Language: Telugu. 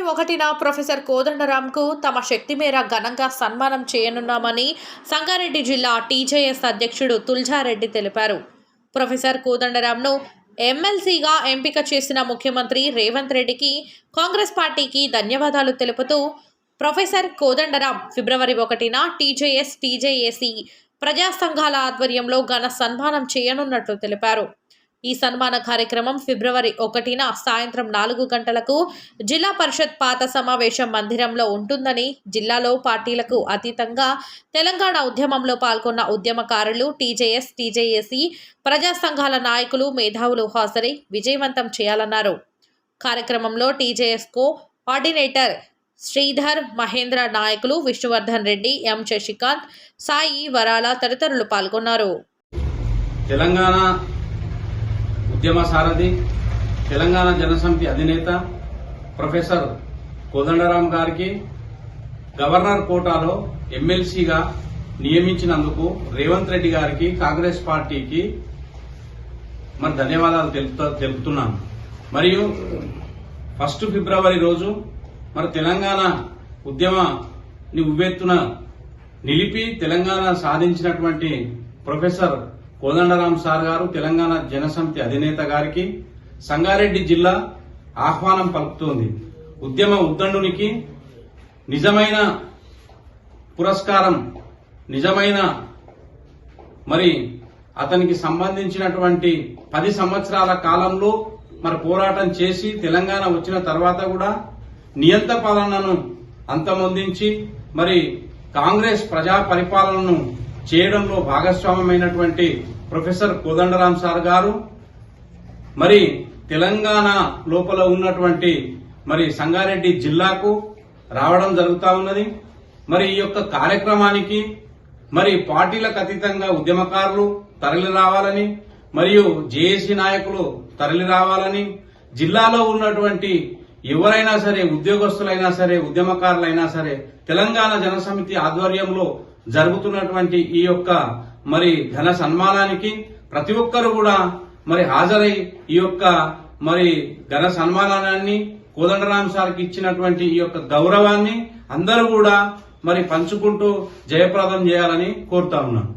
ఒకటిన ప్రొఫెసర్ కోదండరాంకు తమ శక్తి మేర ఘనంగా సన్మానం చేయనున్నామని సంగారెడ్డి జిల్లా టీజేఎస్ అధ్యక్షుడు తుల్జారెడ్డి తెలిపారు. ప్రొఫెసర్ కోదండరాంను ఎమ్మెల్సీగా ఎంపిక చేసిన ముఖ్యమంత్రి రేవంత్ రెడ్డికి కాంగ్రెస్ పార్టీకి ధన్యవాదాలు తెలుపుతూ ప్రొఫెసర్ కోదండరాం ఫిబ్రవరి ఒకటిన టీజేఎస్ టీజేఏసీ ప్రజా సంఘాల ఆధ్వర్యంలో ఘన సన్మానం చేయనున్నట్లు తెలిపారు. ఈ సన్మాన కార్యక్రమం ఫిబ్రవరి ఒకటిన సాయంత్రం నాలుగు గంటలకు జిల్లా పరిషత్ పాత సమావేశం మందిరంలో ఉంటుందని జిల్లాలో పార్టీలకు అతీతంగా తెలంగాణ ఉద్యమంలో పాల్గొన్న ఉద్యమకారులు టీజేఎస్ టీజేఏసీ ప్రజా సంఘాల నాయకులు మేధావులు హాజరై విజయవంతం చేయాలన్నారు. కార్యక్రమంలో TJS coordinator Sridhar Mahendra నాయకులు విష్ణువర్ధన్ రెడ్డి ఎం శశికాంత్ సాయి వరాల తదితరులు పాల్గొన్నారు. తెలంగాణ ఉద్యమ సారథి తెలంగాణ జనసమితి అధినేత ప్రొఫెసర్ కోదండరాం గారికి గవర్నర్ కోటాలో ఎమ్మెల్సీగా నియమించినందుకు రేవంత్ రెడ్డి గారికి కాంగ్రెస్ పార్టీకి మరి ధన్యవాదాలు తెలుపుతా తెలుపుతున్నాను. మరియు ఫస్ట్ ఫిబ్రవరి రోజు మరి తెలంగాణ ఉద్యమాన్ని ఉవ్వెత్తున నిలిపి తెలంగాణ సాధించినటువంటి ప్రొఫెసర్ కోదండరాం సార్ గారు తెలంగాణ జనసమితి అధినేత గారికి సంగారెడ్డి జిల్లా ఆహ్వానం పలుకుతోంది. ఉద్యమ ఉద్దండునికి నిజమైన పురస్కారం నిజమైన మరి అతనికి సంబంధించినటువంటి పది సంవత్సరాల కాలంలో మరి పోరాటం చేసి తెలంగాణ వచ్చిన తర్వాత కూడా నియంత పాలనను అంతమొందించి మరి కాంగ్రెస్ ప్రజా పరిపాలనను చేయడంలో భాగస్వామ్యమైనటువంటి ప్రొఫెసర్ కోదండరాం సార్ గారు మరి తెలంగాణ లోపల ఉన్నటువంటి మరి సంగారెడ్డి జిల్లాకు రావడం జరుగుతూ ఉన్నది. మరి ఈ యొక్క కార్యక్రమానికి మరి పార్టీలకు అతీతంగా ఉద్యమకారులు తరలి రావాలని మరియు జేఏసీ నాయకులు తరలి రావాలని జిల్లాలో ఉన్నటువంటి ఎవరైనా సరే ఉద్యోగస్తులైనా సరే ఉద్యమకారులైనా సరే తెలంగాణ జనసమితి ఆధ్వర్యంలో జరుగుతున్నటువంటి ఈ యొక్క మరి ఘన సన్మానానికి ప్రతి ఒక్కరు కూడా మరి హాజరై ఈ యొక్క మరి ఘన సన్మానాన్ని కోదండరామ్ సార్కి ఇచ్చినటువంటి ఈ యొక్క గౌరవాన్ని అందరూ కూడా మరి పంచుకుంటూ జయప్రదం చేయాలని కోరుతా ఉన్నాను